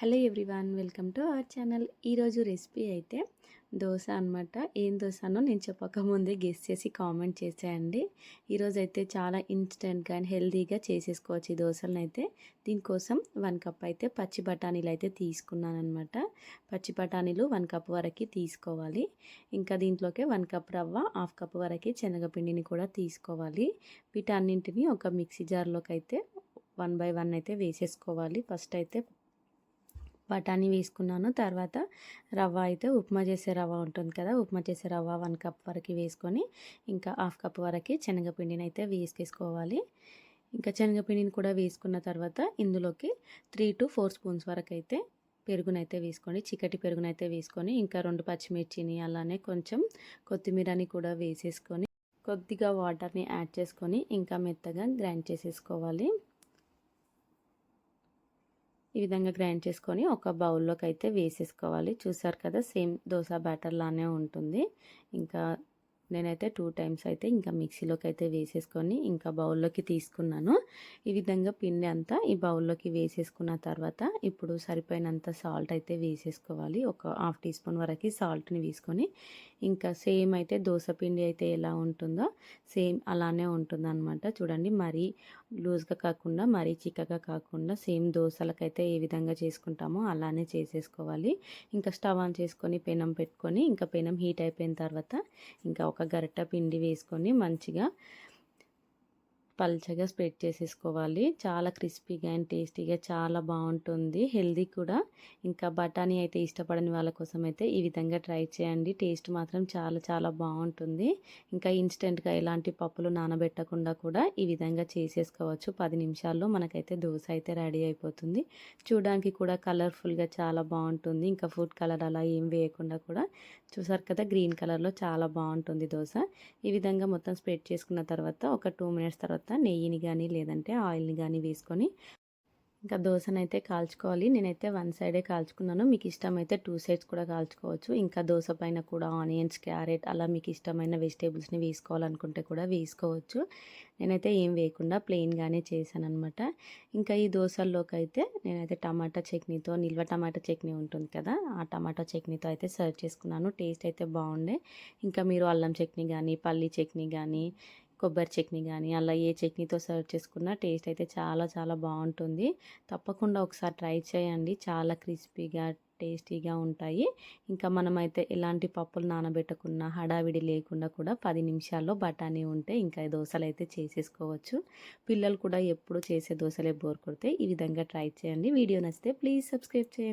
Hello everyone welcome to our channel. ఈరోజు recipe అయితే దోశ అనమాట ఏం దోశనో నేను చెప్పకముందే గెస్ట్ చేసి కామెంట్ చేసేయండి. ఈరోజు అయితే చాలా ఇన్స్టెంట్గా అండ్ హెల్తీగా చేసేసుకోవచ్చు ఈ దోశలను అయితే దీనికోసం వన్ కప్ అయితే పచ్చి బఠానీలు అయితే తీసుకున్నాను అనమాట పచ్చి బఠానీలు వన్ కప్ వరకు తీసుకోవాలి. ఇంకా దీంట్లోకి వన్ కప్ రవ్వ హాఫ్ కప్ వరకు శనగపిండిని కూడా తీసుకోవాలి. వీటన్నింటిని ఒక మిక్సీ జార్లోకి అయితే వన్ బై వన్ అయితే వేసేసుకోవాలి. ఫస్ట్ అయితే బఠానీ వేసుకున్నాను. తర్వాత రవ్వ అయితే ఉప్మా చేసే రవ్వ ఉంటుంది కదా ఉప్మా చేసే రవ్వ వన్ కప్ వరకు వేసుకొని ఇంకా హాఫ్ కప్ వరకు శనగపిండిని అయితే వేసుకేసుకోవాలి ఇంకా శనగపిండిని కూడా వేసుకున్న తర్వాత ఇందులోకి త్రీ టు ఫోర్ స్పూన్స్ వరకు అయితే పెరుగునైతే వేసుకొని చికటి పెరుగునైతే వేసుకొని ఇంకా రెండు పచ్చిమిర్చిని అలానే కొంచెం కొత్తిమీరని కూడా వేసేసుకొని కొద్దిగా వాటర్ని యాడ్ చేసుకొని ఇంకా మెత్తగా గ్రైండ్ చేసేసుకోవాలి. ఈ విధంగా గ్రైండ్ చేసుకొని ఒక బౌల్లోకి అయితే వేసేసుకోవాలి. చూసారు కదా సేమ్ దోశ బ్యాటర్ లానే ఉంటుంది. ఇంకా నేనైతే టూ టైమ్స్ అయితే ఇంకా మిక్సీలోకి అయితే వేసేసుకొని ఇంకా బౌల్లోకి తీసుకున్నాను. ఈ విధంగా పిండి అంతా ఈ బౌల్లోకి వేసేసుకున్న తర్వాత ఇప్పుడు సరిపోయినంత సాల్ట్ అయితే వేసేసుకోవాలి. ఒక హాఫ్ టీ స్పూన్ వరకు సాల్ట్ని వేసుకొని ఇంకా సేమ్ అయితే దోశ పిండి అయితే ఎలా ఉంటుందో సేమ్ అలానే ఉంటుందన్నమాట. చూడండి మరీ లూజ్గా కాకుండా మరీ చిక్కగా కాకుండా సేమ్ దోశలకైతే ఏ విధంగా చేసుకుంటామో అలానే చేసేసుకోవాలి. ఇంకా స్టవ్ ఆన్ చేసుకొని పెనం పెట్టుకొని ఇంకా పెనం హీట్ అయిపోయిన తర్వాత ఇంకా ఒక గరిట పిండి వేసుకొని మంచిగా పల్చగా స్ప్రెడ్ చేసేసుకోవాలి. చాలా క్రిస్పీగా అండ్ టేస్టీగా చాలా బాగుంటుంది. హెల్దీ కూడా. ఇంకా బఠానీ అయితే ఇష్టపడని వాళ్ళ కోసం అయితే ఈ విధంగా ట్రై చేయండి. టేస్ట్ మాత్రం చాలా చాలా బాగుంటుంది. ఇంకా ఇన్స్టెంట్గా ఎలాంటి పప్పులు నానబెట్టకుండా కూడా ఈ విధంగా చేసేసుకోవచ్చు. పది నిమిషాల్లో మనకైతే దోశ అయితే రెడీ అయిపోతుంది. చూడడానికి కూడా కలర్ఫుల్గా చాలా బాగుంటుంది. ఇంకా ఫుడ్ కలర్ అలా ఏం వేయకుండా కూడా చూసారు కదా గ్రీన్ కలర్లో చాలా బాగుంటుంది దోశ. ఈ విధంగా మొత్తం స్ప్రెడ్ చేసుకున్న తర్వాత ఒక టూ మినిట్స్ తర్వాత నెయ్యిని కానీ లేదంటే ఆయిల్ని కానీ వేసుకొని ఇంకా దోశనైతే కాల్చుకోవాలి. నేనైతే వన్ సైడే కాల్చుకున్నాను. మీకు ఇష్టమైతే టూ సైడ్స్ కూడా కాల్చుకోవచ్చు. ఇంకా దోశ పైన కూడా ఆనియన్స్ క్యారెట్ అలా మీకు ఇష్టమైన వెజిటేబుల్స్ని వేసుకోవాలనుకుంటే కూడా వేసుకోవచ్చు. నేనైతే ఏం వేయకుండా ప్లెయిన్గానే చేశాను అనమాట ఇంకా ఈ దోశల్లోకి అయితే నేనైతే టమాటా చట్నీతో నిల్వ టమాటా చట్నీ ఉంటుంది కదా ఆ టమాటా చట్నీతో అయితే సర్వ్ చేసుకున్నాను. టేస్ట్ అయితే బాగుండే. ఇంకా మీరు అల్లం చట్నీ కానీ పల్లీ చట్నీ కానీ కొబ్బరి చట్నీ కానీ అలా ఏ చట్నీతో సర్వ్ చేసుకున్నా టేస్ట్ అయితే చాలా చాలా బాగుంటుంది. తప్పకుండా ఒకసారి ట్రై చేయండి. చాలా క్రిస్పీగా టేస్టీగా ఉంటాయి. ఇంకా మనమైతే ఎలాంటి పప్పులు నానబెట్టకున్నా హడావిడి లేకుండా కూడా పది నిమిషాల్లో బఠానీ ఉంటే ఇంకా దోశలు అయితే చేసేసుకోవచ్చు. పిల్లలు కూడా ఎప్పుడు చేసే దోశలే బోర్ కొడితే ఈ విధంగా ట్రై చేయండి. వీడియో నచ్చితే ప్లీజ్ సబ్స్క్రైబ్ చేయండి.